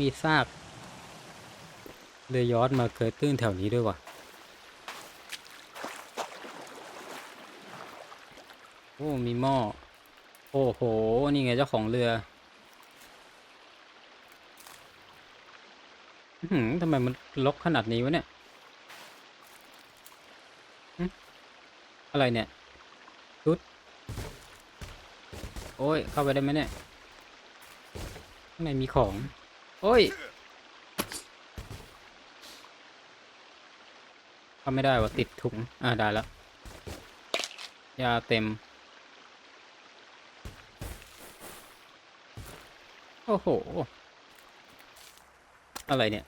มีซากเรือยอชต์มาเกยตื้นแถวนี้ด้วยว่ะโอ้ มีหม้อ โอ้โห นี่ไงเจ้าของเรือหือทำไมมันลกขนาดนี้วะเนี่ย อะไรเนี่ยชุด โอ้ย เข้าไปได้ไหมเนี่ยข้างในมีของ โอ้ยเขาไม่ได้ว่าติดถุง อ่าได้แล้ว ยาเต็ม โอ้โห อะไรเนี่ย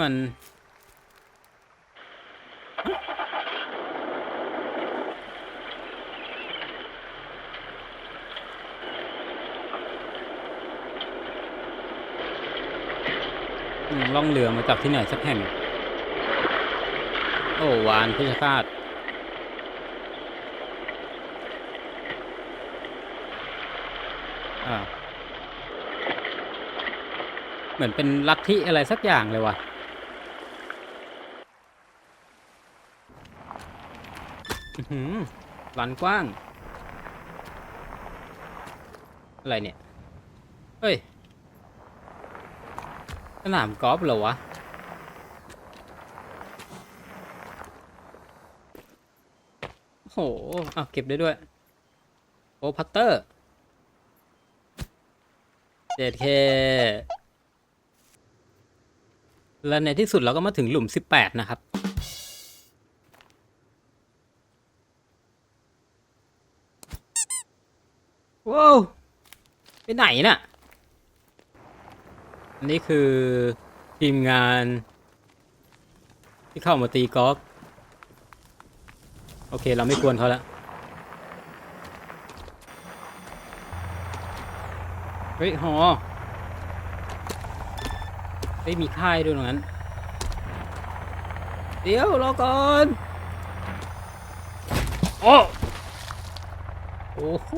มัน ล่องเรือมาจากที่ไหนสักแห่ง โอ้วานพิชคาตเหมือนเป็นลัทธิอะไรสักอย่างเลยว่ะ อื้อหือลานกว้าง อะไรเนี่ย เฮ้ย สนามกอล์ฟเหรอวะ โหเอาเก็บได้ด้วย โอ้พัตเตอร์เจ็ดเคและในที่สุดเราก็มาถึงหลุม 18 นะครับ ว้าว ไปไหนน่ะ นนี้คือทีมงาน ที่เข้ามาตีกอล์ฟโอเค เราไม่กวนเขาแล้วเฮ้ย หอเฮ้ย มีค่ายด้วยตรงนั้น เดี๋ยว รอก่อนโอ้โอ้โห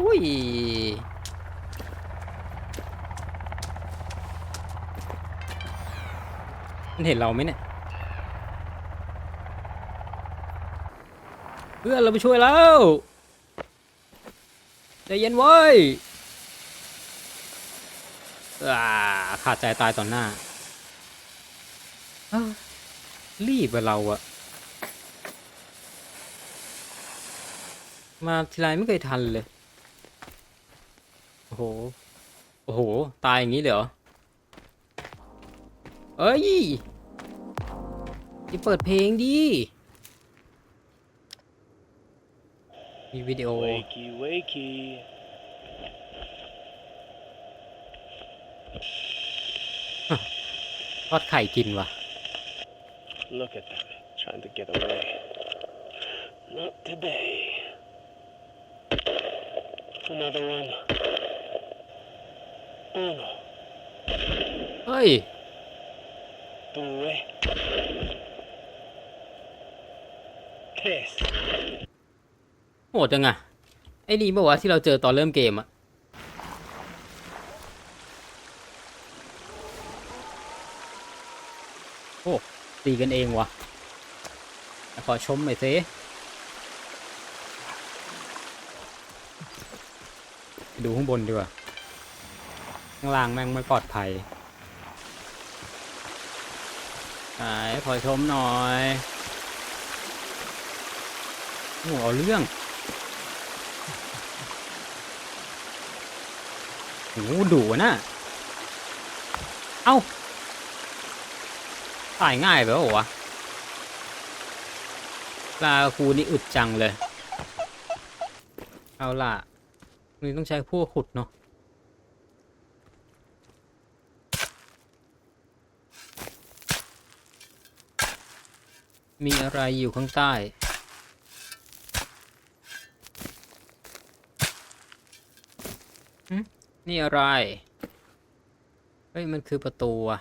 มันเห็นเราไหมเนี่ยเพื่อนเราไปช่วยแล้วใจเย็นไว้ยขาดใจตายต่อหน้าารีบอะเราอะมาทีไรไม่เคยทันเลย โอ้โห โอ้โห ตายอย่างนี้เลยเหรอ เอ้ยอย่าเปิดเพลงดิ มีวิดีโอ Wakey, wakey. ทอดไข่กินวะ Look at them, trying to get away. Not today. Another one. Uno, เฮ้ย due, tres. โหดจังอะไอ้นี่บอกว่าที่เราเจอตอนเริ่มเกมอะโอ้ตีกันเองวะขอชมหน่อยสิดูข้างบนดีกว่า ข้างล่างแม่งไม่ปลอดภัย ไหนขอชมหน่อยโอ้โหเอาเรื่องโอ้โหดุนะเอ้าตายง่ายไปวะวะปลาคูนี่อึดจังเลย เอาล่ะนี่ต้องใช้พวกขุดเนาะ มีอะไรอยู่ข้างใต้ นี่อะไร เฮ้ย มันคือประตูอะ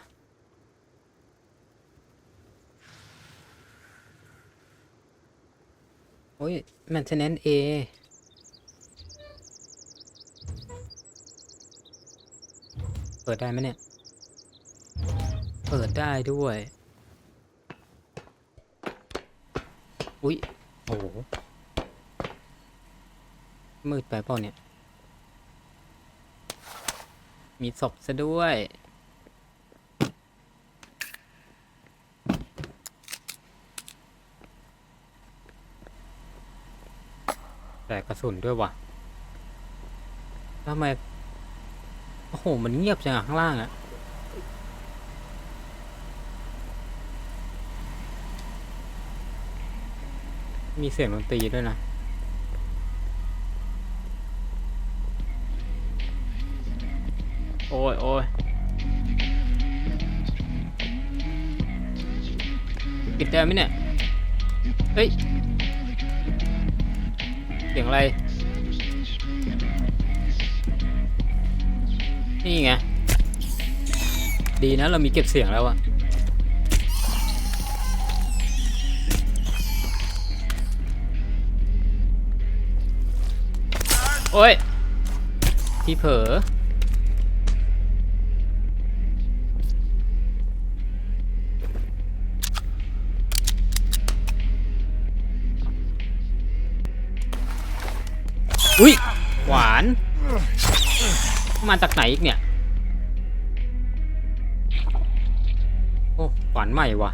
โอ้ย maintenance A อเปิดได้ไหมเนี่ย เปิดได้ด้วย อุ๊ยโอ้โหมืดไปเปล่าเนี่ย มีศพซะด้วย แต่กระสุนด้วยวะทำไม โอ้โห มันเงียบจังอะข้างล่างอะ มีเสียงดนตรีด้วยนะ โอ้ยโอ้ยปิดได้ไหมเนี่ย เฮ้ย เสียงอะไร นี่ไง ดีนะเรามีเก็บเสียงแล้วอะ โอ้ย ที่เผลออุ้ย หวาน มาจากไหนอีกเนี่ย โอ้ หวานใหม่ว่ะ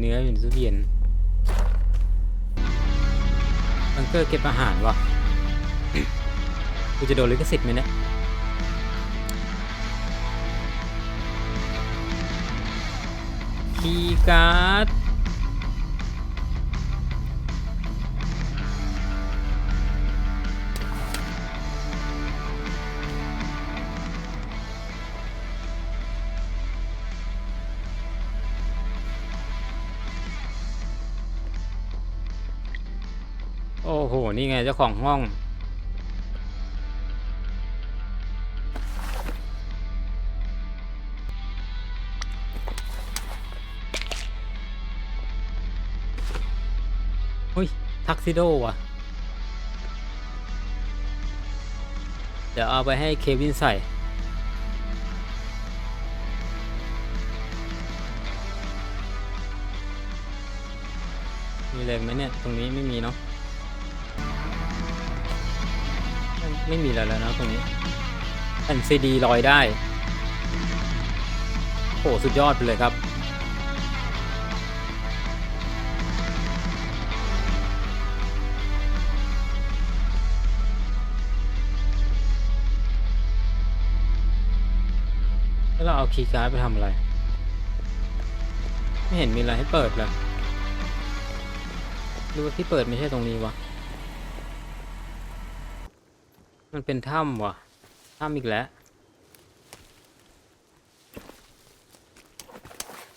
เนื้ออยู่ในตู้เย็นบังเกอร์เก็บอาหารวะกูจะโดนลิขสิทธิ์ไหมเนี่ยคีย์การ์ด อ้โห นี่ไงเจ้าของห้อง อุ้ย ทักซิโดว่ะ เดี๋ยวเอาไปให้เควินใส่มีเลยไหมเนี่ย ตรงนี้ไม่มีเนาะ ไม่มีอะไรแล้วนะตรงนี้แผ่นซีดีลอยได้โหสุดยอดไปเลยครับ แล้วเราเอาคีย์การ์ดไปทำอะไร ไม่เห็นมีอะไรให้เปิดเลยหรือว่าที่เปิดไม่ใช่ตรงนี้วะ มันเป็นถ้ำว่ะ ถ้ำอีกแล้ว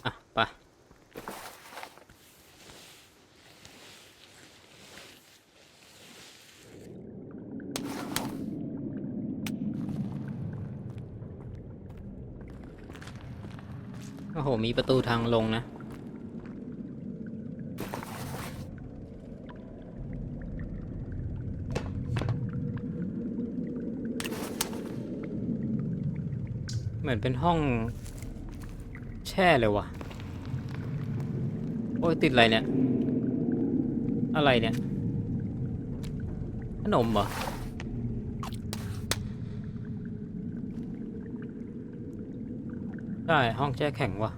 อะ ไป โอ้โห มีประตูทางลงนะ มือนเป็นห้อง แช่เลยว่ะ โอ้ยติดอะไรเนี่ย อะไรเนี่ยขนมเหรอใช่ห้องแช่แข็งว่ะ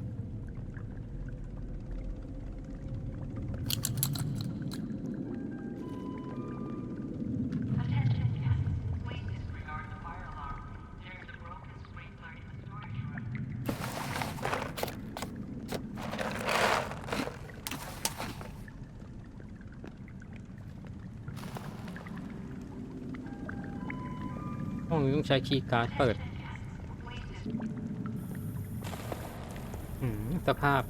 ใช้คีย์การ์ดเปิดสภาพ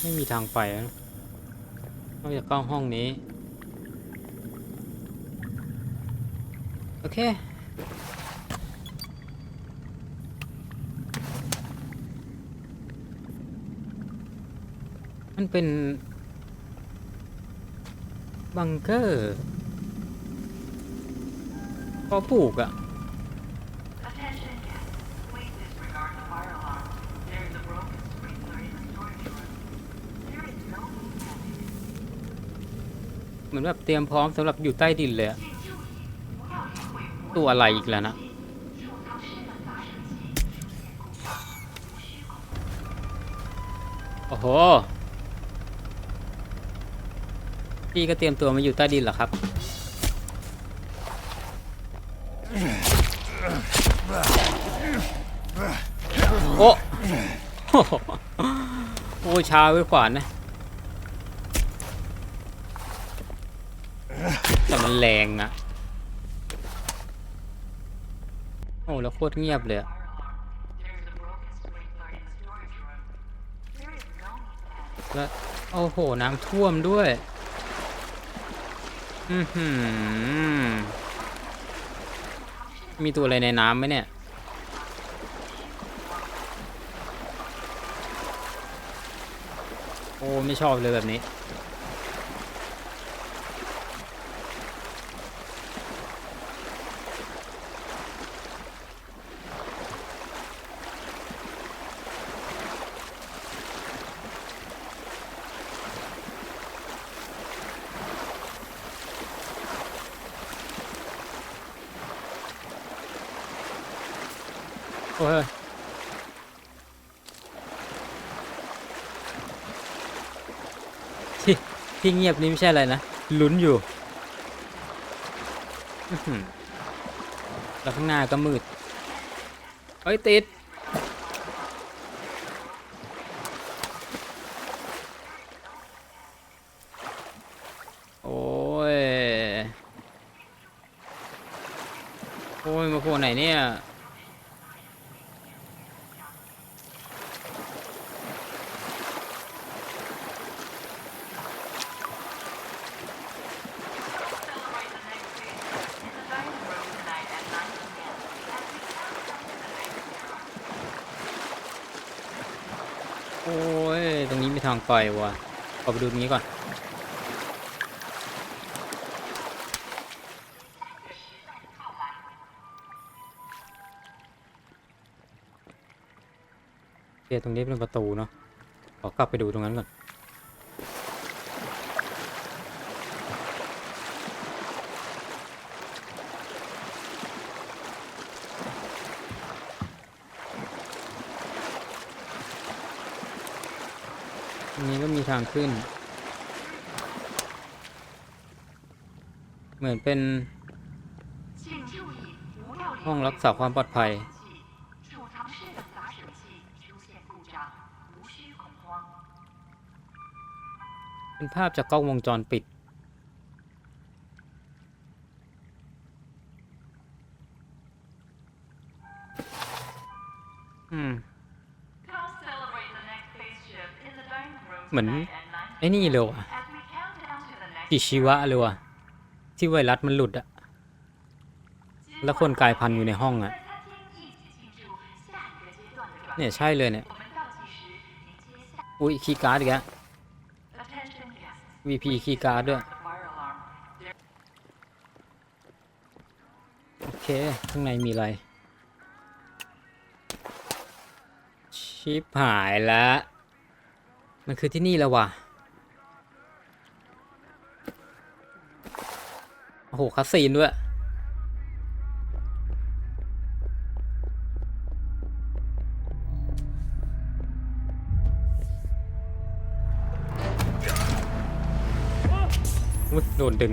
ไม่มีทางไปนะนอกจากเข้าห้องนี้ โอเคันเป็น บังเกอร์พอปลูกอะ่ะ เหมือนแบบเตรียมพร้อมสำหรับอยู่ใต้ดินเลยตัวอะไรอีกแล้วนะโอ้โห พี่ก็เตรียมตัวมาอยู่ใต้ดินเหรอครับ โอ้โอ้โหโอ้ชาไว้ขวานนะ แต่มันแรงอะโอ้แล้วโคตรเงียบเลยอะแล้วโอ้โห น้ำท่วมด้วย มีตัวอะไรในน้ำไหมเนี่ย โอ้ ไม่ชอบเลยแบบนี้ อ้ยที่ที่เงียบนี่ไม่ใช่อะไรนะลุ้นอยู่อื้อหือแล้วข้างหน้าก็มืดเฮ้ยติดโอ้ยโอ้ยมาโผล่ไหนเนี่ย องนี้มีทางไปว่ะขอไปดูตรงนี้ก่อนโอเคตรงนี้เป็นประตูเนาะ ขอกลับไปดูตรงนั้นก่อน ตรงนี้ก็มีทาง ขึ้น เหมือนเป็น ห้องรักษาความปลอดภัย เป็นภาพจากกล้องวงจรปิดเหมือน ไอ้นี่เลยวอะกิชิวะเลยวอะที่ไวรัสมันหลุดอะแล้วคนกายพันธุ์อยู่ในห้องอะเนี่ยใช่เลยเนี่ย อุ้ยคีการ์ดอีกแล้ว VP คีย์การ์ดด้วย โอเค ข้างในมีอะไร ชิปหายแล้ว มันคือที่นี่แล้วว่ะ โอ้โหคาสซีนด้วยอุ๊ยโดนดึง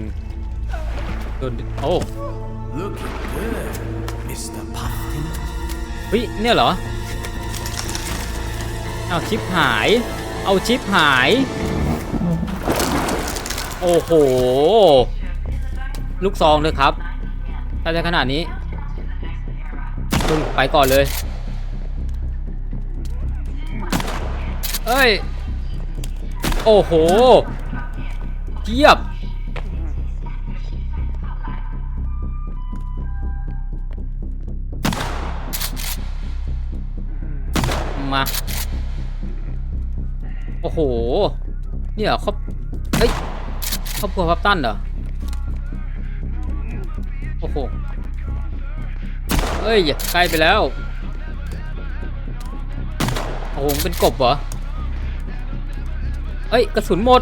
โดนดึง โอ้ Looking good, Mr. Puffin. เฮ้ยเนี่ยเหรอ เอาชิปหาย เอาชิปหาย โอ้โห ลูกซองเลยครับ ถ้าจะขนาดนี้มึงไปก่อนเลย เอ้ย โอ้โหเทียบ มา โอ้โห เนี่ยเหรอครอบเฮ้ยครอบครัวพับตั้นเหรอ โอ้โหเฮ้ยใกล้ไปแล้ว โอ้โห เป็นกบเหรอ เอ้ย กระสุนหมด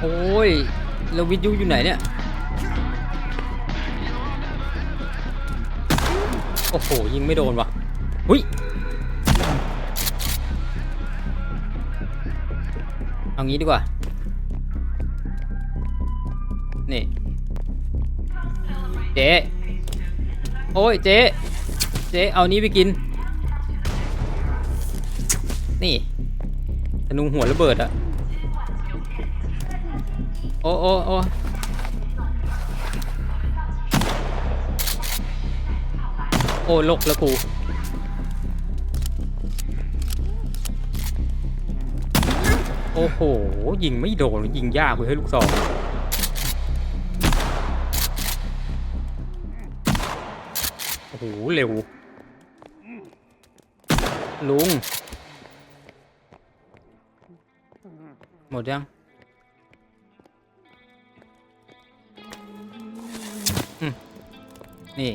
โอ้ยแล้ววิทยุอยู่ไหนเนี่ย โอ้โห ยิงไม่โดนว่ะหุย เอางี้ดีกว่า นี่เจ๊โอ้ยเจ๊เจ๊เอานี้ไปกิน นี่ธนูหัวระเบิดอะโอ้โอ้โอ้โอ้ลกแล้วกู โอ้โห ยิงไม่โดน ยิงยากเลยให้ยลูกซองโอ้โห เร็ว ลุง หมดยัง นี่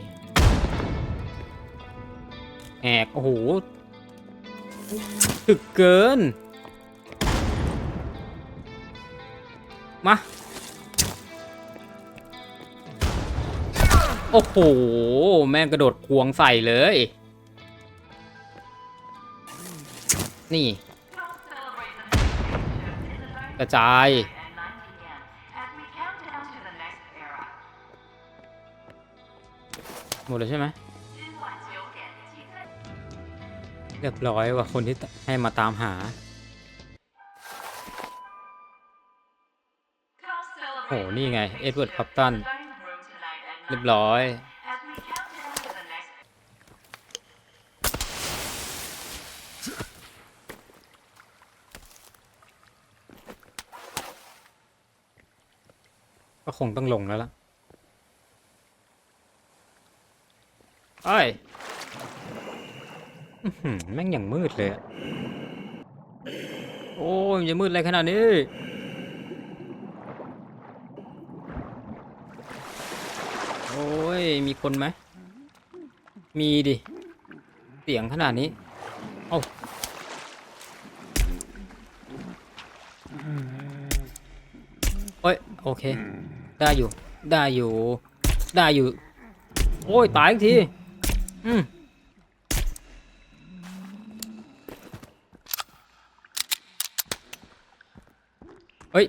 แอกโอ้โห ตึกเกิน มา โอ้โห แม่งกระโดดควงใส่เลย นี่ กระจาย หมดเลยใช่ไหมเรียบร้อยว่ะคนที่ให้มาตามหา โห นี่ไง เอ็ดเวิร์ดพับตัน เรียบร้อย ก็คงต้องลงแล้วล่ะไอ้ยแม่งอย่างมืดเลย โอ้ยมันจะมืดอะไรขนาดนี้ โอ้ ย มีคนไหม มีดิ เสียงขนาดนี้ เอ้าโอ้ย โอเค ได้อยู่ ได้อยู่ ได้อยู่ โอ้ย ตายอีกที อืมเฮ้ย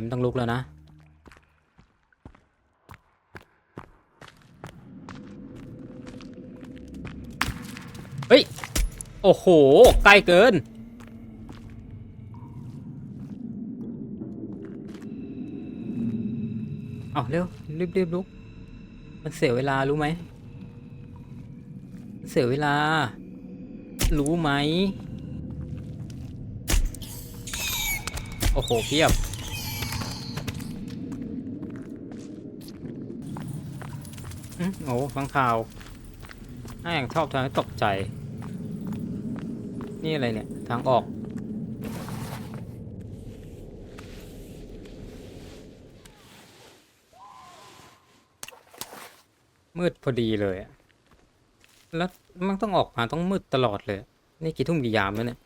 มต้องลุกแล้วนะ เฮ้ย โอ้โห ใกล้เกิน เอาเร็ว รีบรีบลุก มันเสียเวลารู้ไหม เสียเวลา รู้ไหม โอ้โหเพียบ โอ้ฟังข่าวแม่งชอบทำให้ตกใจ นี่อะไรเนี่ย ทางออก มืดพอดีเลย แล้วมันต้องออกมาต้องมืดตลอดเลย นี่กี่ทุ่มกี่ยามแล้วเนี่ย